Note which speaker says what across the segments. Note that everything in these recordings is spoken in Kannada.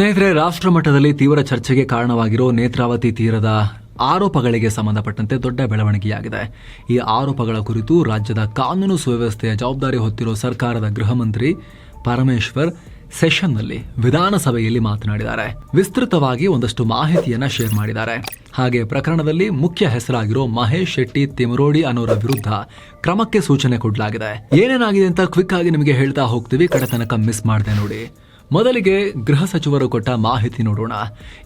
Speaker 1: ಸ್ನೇಹಿತರೆ ರಾಷ್ಟ್ರ ಮಟ್ಟದಲ್ಲಿ ತೀವ್ರ ಚರ್ಚೆಗೆ ಕಾರಣವಾಗಿರೋ ನೇತ್ರಾವತಿ ತೀರದ ಆರೋಪಗಳಿಗೆ ಸಂಬಂಧಪಟ್ಟಂತೆ ದೊಡ್ಡ ಬೆಳವಣಿಗೆಯಾಗಿದೆ. ಈ ಆರೋಪಗಳ ಕುರಿತು ರಾಜ್ಯದ ಕಾನೂನು ಸುವ್ಯವಸ್ಥೆಯ ಜವಾಬ್ದಾರಿ ಹೊತ್ತಿರೋ ಸರ್ಕಾರದ ಗೃಹ ಮಂತ್ರಿ ಪರಮೇಶ್ವರ್ ಸೆಷನ್ನಲ್ಲಿ ವಿಧಾನಸಭೆಯಲ್ಲಿ ಮಾತನಾಡಿದ್ದಾರೆ. ವಿಸ್ತೃತವಾಗಿ ಒಂದಷ್ಟು ಮಾಹಿತಿಯನ್ನ ಶೇರ್ ಮಾಡಿದ್ದಾರೆ. ಹಾಗೆ ಪ್ರಕರಣದಲ್ಲಿ ಮುಖ್ಯ ಹೆಸರಾಗಿರೋ ಮಹೇಶ್ ಶೆಟ್ಟಿ ತಿಮರೋಡಿ ಅನ್ನೋರ ವಿರುದ್ಧ ಕ್ರಮಕ್ಕೆ ಸೂಚನೆ ಕೊಡಲಾಗಿದೆ. ಏನೇನಾಗಿದೆ ಅಂತ ಕ್ವಿಕ್ ಆಗಿ ನಿಮಗೆ ಹೇಳ್ತಾ ಹೋಗ್ತೀವಿ. ಕಡೆ ತನಕ ಮಿಸ್ ಮಾಡಿದೆ ನೋಡಿ. ಮೊದಲಿಗೆ ಗೃಹ ಸಚಿವರು ಕೊಟ್ಟ ಮಾಹಿತಿ ನೋಡೋಣ.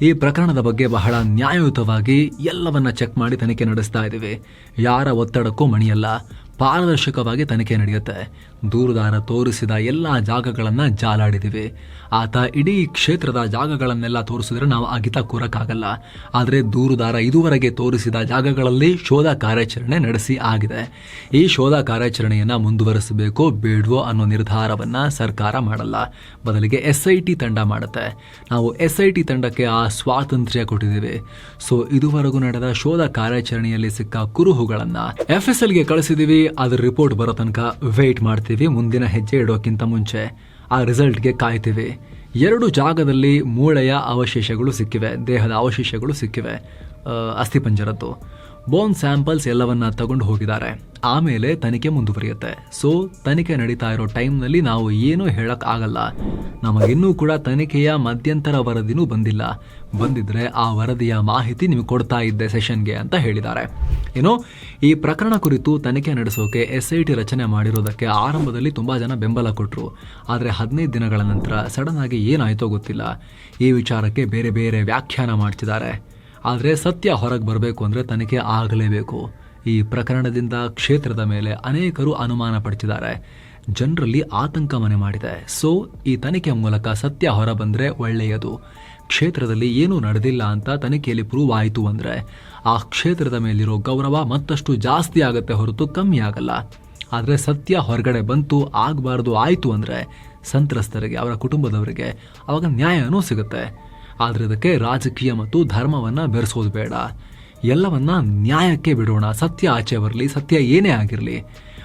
Speaker 1: ಈ ಪ್ರಕರಣದ ಬಗ್ಗೆ ಬಹಳ ನ್ಯಾಯಯುತವಾಗಿ ಎಲ್ಲವನ್ನ ಚೆಕ್ ಮಾಡಿ ತನಿಖೆ ನಡೆಸ್ತಾ ಇದ್ದೀವಿ. ಯಾರ ಒತ್ತಡಕ್ಕೂ ಮಣಿಯಲ್ಲ. ಪಾರದರ್ಶಕವಾಗಿ ತನಿಖೆ ನಡೆಯುತ್ತೆ. ದೂರುದಾರ ತೋರಿಸಿದ ಎಲ್ಲ ಜಾಗಗಳನ್ನು ಜಾಲಾಡಿದ್ದೀವಿ ಆತ ಇಡೀ ಕ್ಷೇತ್ರದ ಜಾಗಗಳನ್ನೆಲ್ಲ ತೋರಿಸಿದ್ರೆ ನಾವು ಅಗಿತ ಕೂರಕ್ಕಾಗಲ್ಲ. ಆದರೆ ದೂರುದಾರ ಇದುವರೆಗೆ ತೋರಿಸಿದ ಜಾಗಗಳಲ್ಲಿ ಶೋಧ ಕಾರ್ಯಾಚರಣೆ ನಡೆಸಿ ಆಗಿದೆ. ಈ ಶೋಧ ಕಾರ್ಯಾಚರಣೆಯನ್ನು ಮುಂದುವರಿಸಬೇಕೋ ಬೇಡವೋ ಅನ್ನೋ ನಿರ್ಧಾರವನ್ನು ಸರ್ಕಾರ ಮಾಡಲ್ಲ. ಬದಲಿಗೆ ಎಸ್ ಐ ಟಿ ತಂಡ ಮಾಡುತ್ತೆ. ನಾವು ಎಸ್ ಐ ಟಿ ತಂಡಕ್ಕೆ ಆ ಸ್ವಾತಂತ್ರ್ಯ ಕೊಟ್ಟಿದ್ದೀವಿ. ಸೊ ಇದುವರೆಗೂ ನಡೆದ ಶೋಧ ಕಾರ್ಯಾಚರಣೆಯಲ್ಲಿ ಸಿಕ್ಕ ಕುರುಹುಗಳನ್ನು ಎಫ್ ಎಸ್ ಎಲ್ಗೆ ಕಳಿಸಿದೀವಿ. ಅದ್ರ ರಿಪೋರ್ಟ್ ಬರೋ ತನಕ ವೇಟ್ ಮಾಡ್ತೀವಿ. ಮುಂದಿನ ಹೆಜ್ಜೆ ಇಡೋಕ್ಕಿಂತ ಮುಂಚೆ ಆ ರಿಸಲ್ಟ್ಗೆ ಕಾಯ್ತೀವಿ. ಎರಡು ಜಾಗದಲ್ಲಿ ಮೂಳೆಯ ಅವಶೇಷಗಳು ಸಿಕ್ಕಿವೆ. ದೇಹದ ಅವಶೇಷಗಳು ಸಿಕ್ಕಿವೆ. ಅಸ್ಥಿಪಂಜರದ್ದು ಬೋನ್ ಸ್ಯಾಂಪಲ್ಸ್ ಎಲ್ಲವನ್ನ ತಗೊಂಡು ಹೋಗಿದ್ದಾರೆ. ಆಮೇಲೆ ತನಿಖೆ ಮುಂದುವರಿಯುತ್ತೆ. ಸೊ ತನಿಖೆ ನಡೀತಾ ಇರೋ ಟೈಮ್ನಲ್ಲಿ ನಾವು ಏನೂ ಹೇಳಕ್ ಆಗಲ್ಲ. ನಮಗಿನ್ನೂ ಕೂಡ ತನಿಖೆಯ ಮಧ್ಯಂತರ ವರದಿನೂ ಬಂದಿಲ್ಲ. ಬಂದಿದ್ರೆ ಆ ವರದಿಯ ಮಾಹಿತಿ ನಿಮಗೆ ಕೊಡ್ತಾ ಇದ್ದೆ ಸೆಷನ್ಗೆ ಅಂತ ಹೇಳಿದ್ದಾರೆ. ಏನು, ಈ ಪ್ರಕರಣ ಕುರಿತು ತನಿಖೆ ನಡೆಸೋಕೆ ಎಸ್ ಐ ಟಿ ರಚನೆ ಮಾಡಿರೋದಕ್ಕೆ ಆರಂಭದಲ್ಲಿ ತುಂಬ ಜನ ಬೆಂಬಲ ಕೊಟ್ಟರು ಆದರೆ ಹದಿನೈದು ದಿನಗಳ ನಂತರ ಸಡನ್ ಆಗಿ ಏನಾಯ್ತೋ ಗೊತ್ತಿಲ್ಲ. ಈ ವಿಚಾರಕ್ಕೆ ಬೇರೆ ಬೇರೆ ವ್ಯಾಖ್ಯಾನ ಮಾಡ್ತಿದ್ದಾರೆ. ಆದರೆ ಸತ್ಯ ಹೊರಗೆ ಬರಬೇಕು ಅಂದರೆ ತನಿಖೆ ಆಗಲೇಬೇಕು. ಈ ಪ್ರಕರಣದಿಂದ ಕ್ಷೇತ್ರದ ಮೇಲೆ ಅನೇಕರು ಅನುಮಾನ ಪಡಿಸಿದ್ದಾರೆ ಜನರಲ್ಲಿ ಆತಂಕ ಮನೆ ಮಾಡಿದೆ. ಸೊ, ಈ ತನಿಖೆ ಮೂಲಕ ಸತ್ಯ ಹೊರ ಬಂದರೆ ಒಳ್ಳೆಯದು. ಕ್ಷೇತ್ರದಲ್ಲಿ ಏನೂ ನಡೆದಿಲ್ಲ ಅಂತ ತನಿಖೆಯಲ್ಲಿ ಪ್ರೂವ್ ಆಯಿತು ಅಂದರೆ. ಆ ಕ್ಷೇತ್ರದ ಮೇಲಿರೋ ಗೌರವ ಮತ್ತಷ್ಟು ಜಾಸ್ತಿ ಆಗುತ್ತೆ ಹೊರತು ಕಮ್ಮಿ ಆಗಲ್ಲ. ಆದರೆ ಸತ್ಯ ಹೊರಗಡೆ ಬಂತು, ಆಗಬಾರ್ದು, ಆಯಿತು ಅಂದರೆ ಸಂತ್ರಸ್ತರಿಗೆ, ಅವರ ಕುಟುಂಬದವರಿಗೆ ಅವಾಗ ನ್ಯಾಯನೂ ಸಿಗುತ್ತೆ. ಆದರೆ ಅದಕ್ಕೆ ರಾಜಕೀಯ ಮತ್ತು ಧರ್ಮವನ್ನು ಬೆರೆಸೋದು ಬೇಡ. ಎಲ್ಲವನ್ನ ನ್ಯಾಯಕ್ಕೆ ಬಿಡೋಣ. ಸತ್ಯ ಆಚೆ ಬರಲಿ, ಸತ್ಯ ಏನೇ ಆಗಿರಲಿ,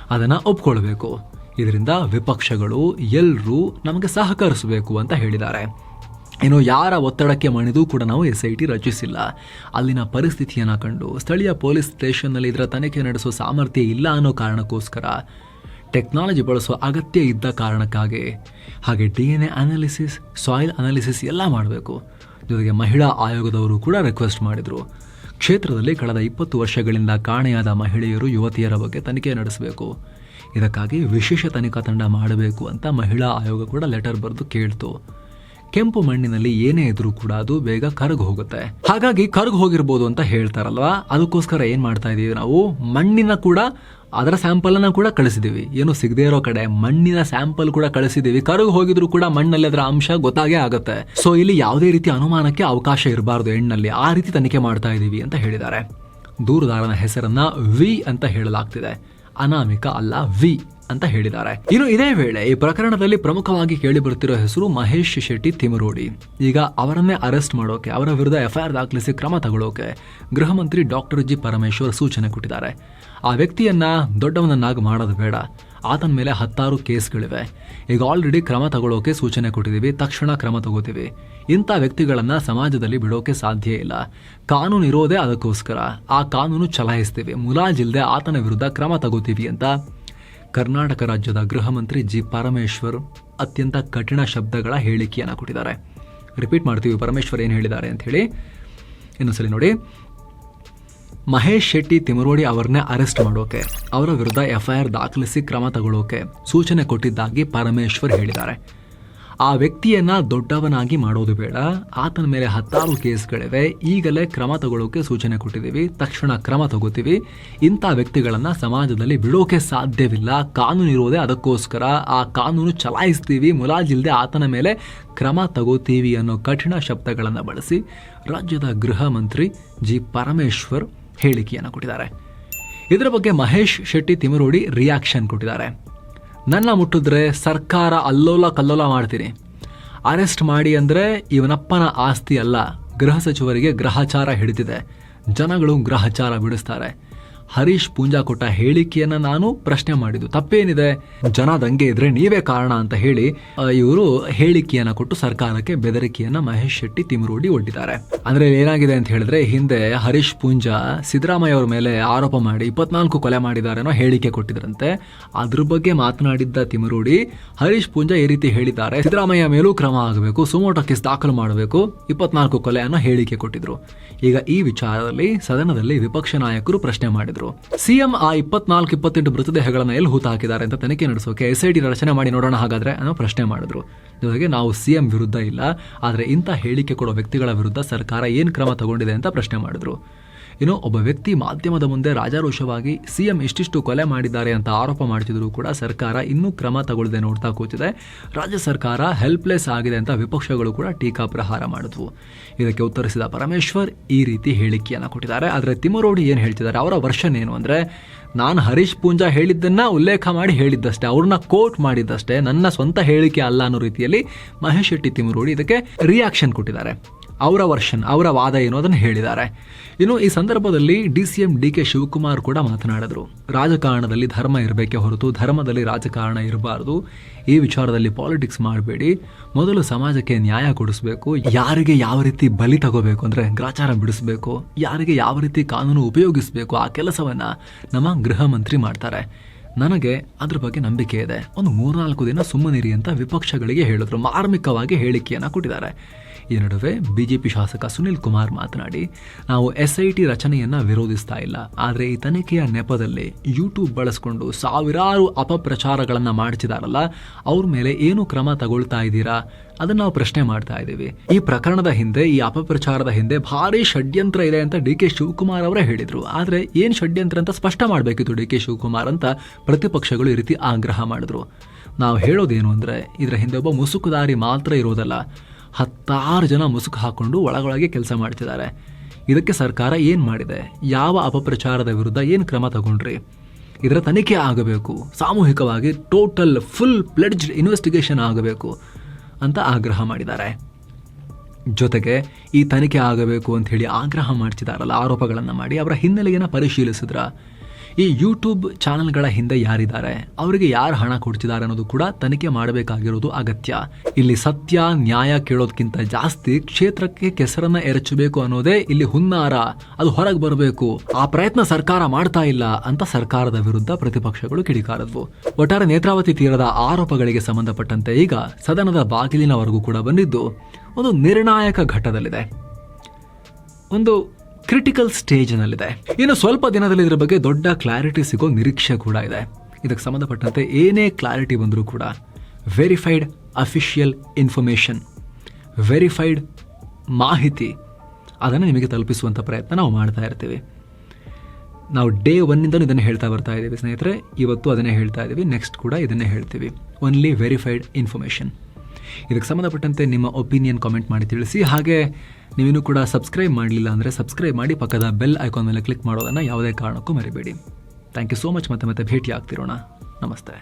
Speaker 1: ಅದನ್ನು ಒಪ್ಕೊಳ್ಬೇಕು. ಇದರಿಂದ ವಿಪಕ್ಷಗಳು ಎಲ್ಲರೂ ನಮಗೆ ಸಹಕರಿಸಬೇಕು ಅಂತ ಹೇಳಿದ್ದಾರೆ. ಇನ್ನು ಯಾರ ಒತ್ತಡಕ್ಕೆ ಮಣಿದು ಕೂಡ ನಾವು ಎಸ್ ಐ ಟಿ ರಚಿಸಿಲ್ಲ. ಅಲ್ಲಿನ ಪರಿಸ್ಥಿತಿಯನ್ನು ಕಂಡು ಸ್ಥಳೀಯ ಪೊಲೀಸ್ ಸ್ಟೇಷನ್ನಲ್ಲಿ ಇದರ ತನಿಖೆ ನಡೆಸೋ ಸಾಮರ್ಥ್ಯ ಇಲ್ಲ ಅನ್ನೋ ಕಾರಣಕ್ಕೋಸ್ಕರ ಟೆಕ್ನಾಲಜಿ ಬಳಸುವ ಅಗತ್ಯ ಇದ್ದ ಕಾರಣಕ್ಕಾಗಿ ಹಾಗೆ D N A analysis soil analysis ಎಲ್ಲ ಮಾಡಬೇಕು. ಜೊತೆಗೆ ಮಹಿಳಾ ಆಯೋಗದವರು ಕೂಡ ರಿಕ್ವೆಸ್ಟ್ ಮಾಡಿದರು. ಕ್ಷೇತ್ರದಲ್ಲಿ ಕಳೆದ ಇಪ್ಪತ್ತು ವರ್ಷಗಳಿಂದ ಕಾಣೆಯಾದ ಮಹಿಳೆಯರು ಯುವತಿಯರ ಬಗ್ಗೆ ತನಿಖೆ ನಡೆಸಬೇಕು. ಇದಕ್ಕಾಗಿ ವಿಶೇಷ ತನಿಖಾ ತಂಡ ಮಾಡಬೇಕು ಅಂತ ಮಹಿಳಾ ಆಯೋಗ ಕೂಡ ಲೆಟರ್ ಬರೆದು ಕೇಳ್ತು. ಕೆಂಪು ಮಣ್ಣಿನಲ್ಲಿ ಏನೇ ಇದ್ರೂ ಕೂಡ ಅದು ಬೇಗ ಕರಗಿ ಹೋಗುತ್ತೆ. ಹಾಗಾಗಿ ಕರಗಿ ಹೋಗಿರ್ಬೋದು ಅಂತ ಹೇಳ್ತಾರಲ್ವಾ? ಅದಕ್ಕೋಸ್ಕರ ಏನ್ ಮಾಡ್ತಾ ಇದೀವಿ ನಾವು? ಮಣ್ಣಿನ ಕೂಡ, ಅದರ ಸ್ಯಾಂಪಲ್ ಅನ್ನ ಕೂಡ ಕಳಿಸಿದೀವಿ. ಏನು ಸಿಗದೇ ಇರೋ ಕಡೆ ಮಣ್ಣಿನ ಸ್ಯಾಂಪಲ್ ಕೂಡ ಕಳಿಸಿದೀವಿ. ಕರಗಿ ಹೋಗಿದ್ರು ಕೂಡ ಮಣ್ಣಲ್ಲಿ ಅದರ ಅಂಶ ಗೊತ್ತಾಗೇ ಆಗುತ್ತೆ. ಸೊ ಇಲ್ಲಿ ಯಾವುದೇ ರೀತಿ ಅನುಮಾನಕ್ಕೆ ಅವಕಾಶ ಇರಬಾರ್ದು ಹೆಣ್ಣಲ್ಲಿ. ಆ ರೀತಿ ತನಿಖೆ ಮಾಡ್ತಾ ಇದೀವಿ ಅಂತ ಹೇಳಿದ್ದಾರೆ. ದೂರದಾರನ ಹೆಸರನ್ನ ವಿ ಅಂತ ಹೇಳಲಾಗ್ತಿದೆ. ಅನಾಮಿಕ ಅಲ್ಲ, ವಿ. ಅಂತ ಹೇಳಿದ್ದಾರೆ. ಇನ್ನು ಇದೇ ವೇಳೆ ಈ ಪ್ರಕರಣದಲ್ಲಿ ಪ್ರಮುಖವಾಗಿ ಕೇಳಿ ಬರುತ್ತಿರೋ ಹೆಸರು ಮಹೇಶ್ ಶೆಟ್ಟಿ ತಿಮರೋಡಿ. ಈಗ ಅವರನ್ನೇ ಅರೆಸ್ಟ್ ಮಾಡೋಕೆ, ಅವರ ವಿರುದ್ಧ ಎಫ್ಐಆರ್ ದಾಖಲಿಸಿ ಕ್ರಮ ತಗೊಳ್ಳೋಕೆ ಗೃಹ ಮಂತ್ರಿ ಡಾಕ್ಟರ್ ಜಿ ಪರಮೇಶ್ವರ್ ಸೂಚನೆ ಕೊಟ್ಟಿದ್ದಾರೆ. ಆ ವ್ಯಕ್ತಿಯನ್ನ ದೊಡ್ಡವನನ್ನಾಗಿ ಮಾಡೋದು ಬೇಡ. ಆತನ ಮೇಲೆ ಹತ್ತಾರು ಕೇಸ್ಗಳಿವೆ. ಈಗ ಆಲ್ರೆಡಿ ಕ್ರಮ ತಗೊಳ್ಳೋಕೆ ಸೂಚನೆ ಕೊಟ್ಟಿದ್ದೀವಿ, ತಕ್ಷಣ ಕ್ರಮ ತಗೋತೀವಿ. ಇಂಥ ವ್ಯಕ್ತಿಗಳನ್ನು ಸಮಾಜದಲ್ಲಿ ಬಿಡೋಕೆ ಸಾಧ್ಯ ಇಲ್ಲ. ಕಾನೂನು ಇರೋದೇ ಅದಕ್ಕೋಸ್ಕರ. ಆ ಕಾನೂನು ಚಲಾಯಿಸ್ತೀವಿ. ಮುಲಾಜಿಲ್ದೆ ಆತನ ವಿರುದ್ಧ ಕ್ರಮ ತಗೋತೀವಿ ಅಂತ ಕರ್ನಾಟಕ ರಾಜ್ಯದ ಗೃಹ ಮಂತ್ರಿ ಜಿ ಪರಮೇಶ್ವರ್ ಅತ್ಯಂತ ಕಠಿಣ ಶಬ್ದಗಳ ಹೇಳಿಕೆಯನ್ನು ಕೊಟ್ಟಿದ್ದಾರೆ. ರಿಪೀಟ್ ಮಾಡ್ತೀವಿ, ಪರಮೇಶ್ವರ್ ಏನು ಹೇಳಿದ್ದಾರೆ ಅಂತ ಹೇಳಿ. ಇನ್ನೊಂದ್ಸಲಿ ನೋಡಿ. ಮಹೇಶ್ ಶೆಟ್ಟಿ ತಿಮರೋಡಿ ಅವರನ್ನೇ ಅರೆಸ್ಟ್ ಮಾಡೋಕೆ, ಅವರ ವಿರುದ್ಧ ಎಫ್ಐಆರ್ ದಾಖಲಿಸಿ ಕ್ರಮ ತಗೊಳ್ಳೋಕೆ ಸೂಚನೆ ಕೊಟ್ಟಿದ್ದಾಗಿ ಪರಮೇಶ್ವರ್ ಹೇಳಿದ್ದಾರೆ. ಆ ವ್ಯಕ್ತಿಯನ್ನ ದೊಡ್ಡವನಾಗಿ ಮಾಡೋದು ಬೇಡ. ಆತನ ಮೇಲೆ ಹತ್ತಾರು ಕೇಸ್ಗಳಿವೆ. ಈಗಲೇ ಕ್ರಮ ತಗೊಳ್ಳೋಕೆ ಸೂಚನೆ ಕೊಟ್ಟಿದ್ದೀವಿ. ತಕ್ಷಣ ಕ್ರಮ ತಗೋತೀವಿ. ಇಂಥ ವ್ಯಕ್ತಿಗಳನ್ನ ಸಮಾಜದಲ್ಲಿ ಬಿಡೋಕೆ ಸಾಧ್ಯವಿಲ್ಲ. ಕಾನೂನು ಇರೋದೇ ಅದಕ್ಕೋಸ್ಕರ. ಆ ಕಾನೂನು ಚಲಾಯಿಸ್ತೀವಿ. ಮುಲಾಜಿಲ್ಲದೆ ಆತನ ಮೇಲೆ ಕ್ರಮ ತಗೋತೀವಿ ಅನ್ನೋ ಕಠಿಣ ಶಬ್ದಗಳನ್ನು ಬಳಸಿ ರಾಜ್ಯದ ಗೃಹ ಮಂತ್ರಿ ಜಿ ಪರಮೇಶ್ವರ್ ಹೇಳಿಕೆಯನ್ನು ಕೊಟ್ಟಿದ್ದಾರೆ. ಇದರ ಬಗ್ಗೆ ಮಹೇಶ್ ಶೆಟ್ಟಿ ತಿಮರೋಡಿ ರಿಯಾಕ್ಷನ್ ಕೊಟ್ಟಿದ್ದಾರೆ. ನನ್ನ ಮುಟ್ಟಿದ್ರೆ ಸರ್ಕಾರ ಅಲ್ಲೋಲ ಕಲ್ಲೋಲ ಮಾಡ್ತೀನಿ ಅರೆಸ್ಟ್ ಮಾಡಿ ಅಂದರೆ ಇವನಪ್ಪನ ಆಸ್ತಿ ಅಲ್ಲ. ಗೃಹ ಸಚಿವರಿಗೆ ಗ್ರಹಚಾರ ಹಿಡಿದಿದೆ. ಜನಗಳು ಗ್ರಹಚಾರ ಬಿಡಿಸ್ತಾರೆ. ಹರೀಶ್ ಪೂಂಜಾ ಕೊಟ್ಟ ಹೇಳಿಕೆಯನ್ನ ನಾನು ಪ್ರಶ್ನೆ ಮಾಡಿದ್ದು. ತಪ್ಪೇನಿದೆ? ಜನ ದಂಗೆ ಇದ್ರೆ ನೀವೇ ಕಾರಣ ಅಂತ ಹೇಳಿ ಇವರು ಹೇಳಿಕೆಯನ್ನ ಕೊಟ್ಟು ಸರ್ಕಾರಕ್ಕೆ ಬೆದರಿಕೆಯನ್ನ ಮಹೇಶ್ ಶೆಟ್ಟಿ ತಿಮರೋಡಿ ಒಡ್ಡಿದ್ದಾರೆ. ಅಂದ್ರೆ ಏನಾಗಿದೆ ಅಂತ ಹೇಳಿದ್ರೆ, ಹಿಂದೆ ಹರೀಶ್ ಪೂಂಜಾ ಸಿದ್ದರಾಮಯ್ಯ ಅವರ ಮೇಲೆ ಆರೋಪ ಮಾಡಿ ಇಪ್ಪತ್ನಾಲ್ಕು ಕೊಲೆ ಮಾಡಿದ್ದಾರೆ ಅನ್ನೋ ಹೇಳಿಕೆ ಕೊಟ್ಟಿದ್ರಂತೆ. ಅದ್ರ ಬಗ್ಗೆ ಮಾತನಾಡಿದ್ದ ತಿಮರೋಡಿ, ಹರೀಶ್ ಪೂಂಜಾ ಈ ರೀತಿ ಹೇಳಿದ್ದಾರೆ, ಸಿದ್ದರಾಮಯ್ಯ ಮೇಲೂ ಕ್ರಮ ಆಗಬೇಕು, ಸುಮೋಟೋ ಕೇಸ್ ದಾಖಲು ಮಾಡಬೇಕು, ಇಪ್ಪತ್ನಾಲ್ಕು ಕೊಲೆ ಅನ್ನೋ ಹೇಳಿಕೆ ಕೊಟ್ಟಿದ್ರು. ಈಗ ಈ ವಿಚಾರದಲ್ಲಿ ಸದನದಲ್ಲಿ ವಿಪಕ್ಷ ನಾಯಕರು ಪ್ರಶ್ನೆ ಮಾಡಿದ್ರು. ಸಿಎಂ ಆ ಇಪ್ಪತ್ನಾಲ್ಕು, ಇಪ್ಪತ್ತೆಂಟು ಮೃತದೇಹಗಳನ್ನ ಎಲ್ಲಿ ಹೂತ ಹಾಕಿದ್ದಾರೆ ಅಂತ ತನಿಖೆ ನಡೆಸೋಕೆ ಎಸ್ ಐ ಟಿ ರಚನೆ ಮಾಡಿ ನೋಡೋಣ ಹಾಗಾದ್ರೆ ಅನ್ನೋ ಪ್ರಶ್ನೆ ಮಾಡಿದ್ರು. ಜೊತೆಗೆ ನಾವು ಸಿಎಂ ವಿರುದ್ಧ ಇಲ್ಲ, ಆದರೆ ಇಂಥ ಹೇಳಿಕೆ ಕೊಡೋ ವ್ಯಕ್ತಿಗಳ ವಿರುದ್ಧ ಸರ್ಕಾರ ಏನು ಕ್ರಮ ತಗೊಂಡಿದೆ ಅಂತ ಪ್ರಶ್ನೆ ಮಾಡಿದ್ರು. ಇನ್ನು ಒಬ್ಬ ವ್ಯಕ್ತಿ ಮಾಧ್ಯಮದ ಮುಂದೆ ರಾಜಾರೋಷವಾಗಿ ಸಿಎಂ ಇಷ್ಟಿಷ್ಟು ಕೊಲೆ ಮಾಡಿದ್ದಾರೆ ಅಂತ ಆರೋಪ ಮಾಡ್ತಿದ್ರು ಕೂಡ ಸರ್ಕಾರ ಇನ್ನೂ ಕ್ರಮ ತಗೊಳ್ಳದೆ ನೋಡ್ತಾ ಕೂತಿದೆ. ರಾಜ್ಯ ಸರ್ಕಾರ ಹೆಲ್ಪ್ಲೆಸ್ ಆಗಿದೆ ಅಂತ ವಿಪಕ್ಷಗಳು ಕೂಡ ಟೀಕಾ ಪ್ರಹಾರ ಮಾಡಿದ್ವು. ಇದಕ್ಕೆ ಉತ್ತರಿಸಿದ ಪರಮೇಶ್ವರ್ ಈ ರೀತಿ ಹೇಳಿಕೆಯನ್ನು ಕೊಟ್ಟಿದ್ದಾರೆ. ಆದರೆ ತಿಮ್ಮರೋಡಿ ಏನು ಹೇಳ್ತಿದ್ದಾರೆ? ಅವರ ವರ್ಷನ್ ಏನು ಅಂದರೆ, ನಾನು ಹರೀಶ್ ಪೂಂಜಾ ಹೇಳಿದ್ದನ್ನು ಉಲ್ಲೇಖ ಮಾಡಿ ಹೇಳಿದ್ದಷ್ಟೇ, ಅವ್ರನ್ನ ಕೋಟ್ ಮಾಡಿದ್ದಷ್ಟೇ, ನನ್ನ ಸ್ವಂತ ಹೇಳಿಕೆ ಅಲ್ಲ ಅನ್ನೋ ರೀತಿಯಲ್ಲಿ ಮಹೇಶ್ ಶೆಟ್ಟಿ ತಿಮ್ಮರೋಡಿ ಇದಕ್ಕೆ ರಿಯಾಕ್ಷನ್ ಕೊಟ್ಟಿದ್ದಾರೆ. ಅವರ ವರ್ಷನ್, ಅವರ ವಾದ ಏನು ಅದನ್ನು ಹೇಳಿದ್ದಾರೆ. ಇನ್ನು ಈ ಸಂದರ್ಭದಲ್ಲಿ D C M D K Shivakumar ಕೂಡ ಮಾತನಾಡಿದರು. ರಾಜಕಾರಣದಲ್ಲಿ ಧರ್ಮ ಇರಬೇಕೆ ಹೊರತು ಧರ್ಮದಲ್ಲಿ ರಾಜಕಾರಣ ಇರಬಾರ್ದು. ಈ ವಿಚಾರದಲ್ಲಿ ಪಾಲಿಟಿಕ್ಸ್ ಮಾಡಬೇಡಿ. ಮೊದಲು ಸಮಾಜಕ್ಕೆ ನ್ಯಾಯ ಕೊಡಿಸ್ಬೇಕು. ಯಾರಿಗೆ ಯಾವ ರೀತಿ ಬಲಿ ತಗೋಬೇಕು ಅಂದರೆ ಗ್ರಾಚಾರ ಬಿಡಿಸ್ಬೇಕು. ಯಾರಿಗೆ ಯಾವ ರೀತಿ ಕಾನೂನು ಉಪಯೋಗಿಸಬೇಕು ಆ ಕೆಲಸವನ್ನು ನಮ್ಮ ಗೃಹ ಮಂತ್ರಿ ಮಾಡ್ತಾರೆ. ನನಗೆ ಅದ್ರ ಬಗ್ಗೆ ನಂಬಿಕೆ ಇದೆ. ಒಂದು ಮೂರ್ನಾಲ್ಕು ದಿನ ಸುಮ್ಮನಿರಿ ಅಂತ ವಿಪಕ್ಷಗಳಿಗೆ ಹೇಳಿದ್ರು. ಮಾರ್ಮಿಕವಾಗಿ ಹೇಳಿಕೆಯನ್ನು ಕೊಟ್ಟಿದ್ದಾರೆ. ಈ ನಡುವೆ ಬಿಜೆಪಿ ಶಾಸಕ ಸುನಿಲ್ ಕುಮಾರ್ ಮಾತನಾಡಿ, ನಾವು ಎಸ್ಐಟಿ ರಚನೆಯನ್ನ ವಿರೋಧಿಸ್ತಾ ಇಲ್ಲ. ಆದರೆ ಈ ತನಿಖೆಯ ನೆಪದಲ್ಲಿ ಯೂಟ್ಯೂಬ್ ಬಳಸ್ಕೊಂಡು ಸಾವಿರಾರು ಅಪಪ್ರಚಾರಗಳನ್ನು ಮಾಡಿಸಿದಾರಲ್ಲ, ಅವ್ರ ಮೇಲೆ ಏನು ಕ್ರಮ ತಗೊಳ್ತಾ ಇದ್ದೀರಾ? ಅದನ್ನು ನಾವು ಪ್ರಶ್ನೆ ಮಾಡ್ತಾ ಇದ್ದೀವಿ. ಈ ಪ್ರಕರಣದ ಹಿಂದೆ, ಈ ಅಪಪ್ರಚಾರದ ಹಿಂದೆ ಭಾರಿ ಷಡ್ಯಂತ್ರ ಇದೆ ಅಂತ ಡಿ ಕೆ ಶಿವಕುಮಾರ್ ಅವರೇ ಹೇಳಿದ್ರು. ಆದರೆ ಏನು ಷಡ್ಯಂತ್ರ ಅಂತ ಸ್ಪಷ್ಟ ಮಾಡಬೇಕಿತ್ತು ಡಿ ಕೆ ಶಿವಕುಮಾರ್ ಅಂತ ಪ್ರತಿಪಕ್ಷಗಳು ಈ ರೀತಿ ಆಗ್ರಹ ಮಾಡಿದ್ರು. ನಾವು ಹೇಳೋದೇನು ಅಂದರೆ, ಇದರ ಹಿಂದೆ ಒಬ್ಬ ಮುಸುಕುದಾರಿ ಮಾತ್ರ ಇರೋದಲ್ಲ. ಹತ್ತಾರು ಜನ ಮುಸುಕು ಹಾಕ್ಕೊಂಡು ಒಳಗೊಳಗೆ ಕೆಲಸ ಮಾಡ್ತಿದ್ದಾರೆ. ಇದಕ್ಕೆ ಸರ್ಕಾರ ಏನು ಮಾಡಿದೆ? ಯಾವ ಅಪಪ್ರಚಾರದ ವಿರುದ್ಧ ಏನು ಕ್ರಮ ತಗೊಂಡ್ರಿ? ಇದರ ತನಿಖೆ ಆಗಬೇಕು. ಸಾಮೂಹಿಕವಾಗಿ ಟೋಟಲ್ ಫುಲ್ ಪ್ಲೆಡ್ಜ್ಡ್ ಇನ್ವೆಸ್ಟಿಗೇಷನ್ ಆಗಬೇಕು ಅಂತ ಆಗ್ರಹ ಮಾಡಿದ್ದಾರೆ. ಜೊತೆಗೆ ಈ ತನಿಖೆ ಆಗಬೇಕು ಅಂತ ಹೇಳಿ ಆಗ್ರಹ ಮಾಡ್ತಿದಾರಲ್ಲ ಆರೋಪಗಳನ್ನು ಮಾಡಿ, ಅವರ ಹಿನ್ನೆಲೆಯನ್ನು ಪರಿಶೀಲಿಸಿದ್ರ? ಈ ಯೂಟ್ಯೂಬ್ ಚಾನೆಲ್ಗಳ ಹಿಂದೆ ಯಾರಿದ್ದಾರೆ, ಅವರಿಗೆ ಯಾರು ಹಣ ಕೊಡ್ತಿದ್ದಾರೆ ಅನ್ನೋದು ಕೂಡ ತನಿಖೆ ಮಾಡಬೇಕಾಗಿರೋದು ಅಗತ್ಯ. ಇಲ್ಲಿ ಸತ್ಯ, ನ್ಯಾಯ ಕೇಳೋದಕ್ಕಿಂತ ಜಾಸ್ತಿ ಕ್ಷೇತ್ರಕ್ಕೆ ಕೆಸರನ್ನ ಎರಚಬೇಕು ಅನ್ನೋದೇ ಇಲ್ಲಿ ಹುನ್ನಾರ. ಅದು ಹೊರಗೆ ಬರಬೇಕು. ಆ ಪ್ರಯತ್ನ ಸರ್ಕಾರ ಮಾಡ್ತಾ ಇಲ್ಲ ಅಂತ ಸರ್ಕಾರದ ವಿರುದ್ಧ ಪ್ರತಿಪಕ್ಷಗಳು ಕಿಡಿಕಾರದ್ವು. ಒಟ್ಟಾರೆ ನೇತ್ರಾವತಿ ತೀರದ ಆರೋಪಗಳಿಗೆ ಸಂಬಂಧಪಟ್ಟಂತೆ ಈಗ ಸದನದ ಬಾಗಿಲಿನವರೆಗೂ ಕೂಡ ಬಂದಿದ್ದು, ಒಂದು ನಿರ್ಣಾಯಕ ಘಟ್ಟದಲ್ಲಿದೆ. ಒಂದು ಕ್ರಿಟಿಕಲ್ ಸ್ಟೇಜ್ನಲ್ಲಿದೆ ಇನ್ನು ಸ್ವಲ್ಪ ದಿನದಲ್ಲಿ ಇದರ ಬಗ್ಗೆ ದೊಡ್ಡ ಕ್ಲಾರಿಟಿ ಸಿಗೋ ನಿರೀಕ್ಷೆ ಕೂಡ ಇದೆ. ಇದಕ್ಕೆ ಸಂಬಂಧಪಟ್ಟಂತೆ ಏನೇ ಕ್ಲಾರಿಟಿ ಬಂದರೂ ಕೂಡ ವೆರಿಫೈಡ್ ಅಫಿಷಿಯಲ್ ಇನ್ಫಾರ್ಮೇಷನ್ ವೆರಿಫೈಡ್ ಮಾಹಿತಿ, ಅದನ್ನು ನಿಮಗೆ ತಲುಪಿಸುವಂಥ ಪ್ರಯತ್ನ ನಾವು ಮಾಡ್ತಾ ಇರ್ತೀವಿ. ನಾವು ಡೇ ಒನ್ನಿಂದನೂ ಇದನ್ನು ಹೇಳ್ತಾ ಬರ್ತಾ ಇದ್ದೀವಿ ಸ್ನೇಹಿತರೆ. ಇವತ್ತು ಅದನ್ನೇ ಹೇಳ್ತಾ ಇದ್ದೀವಿ. ನೆಕ್ಸ್ಟ್ ಕೂಡ ಇದನ್ನೇ ಹೇಳ್ತೀವಿ. ಓನ್ಲಿ ವೆರಿಫೈಡ್ ಇನ್ಫಾರ್ಮೇಷನ್ ಇದಕ್ಕೆ ಸಂಬಂಧಪಟ್ಟಂತೆ ನಿಮ್ಮ ಒಪಿನಿಯನ್ ಕಾಮೆಂಟ್ ಮಾಡಿ ತಿಳಿಸಿ. ಹಾಗೆ ನೀವಿನ್ನೂ ಕೂಡ ಸಬ್ಸ್ಕ್ರೈಬ್ ಮಾಡಲಿಲ್ಲ ಅಂದರೆ ಸಬ್ಸ್ಕ್ರೈಬ್ ಮಾಡಿ ಪಕ್ಕದ ಬೆಲ್ ಐಕಾನ್ ಮೇಲೆ ಕ್ಲಿಕ್ ಮಾಡೋದನ್ನು ಯಾವುದೇ ಕಾರಣಕ್ಕೂ ಮರಿಬೇಡಿ. ಥ್ಯಾಂಕ್ ಯು ಸೋ ಮಚ್ ಮತ್ತೆ ಮತ್ತೆ ಭೇಟಿ ಆಗ್ತಿರೋಣ ನಮಸ್ತೆ.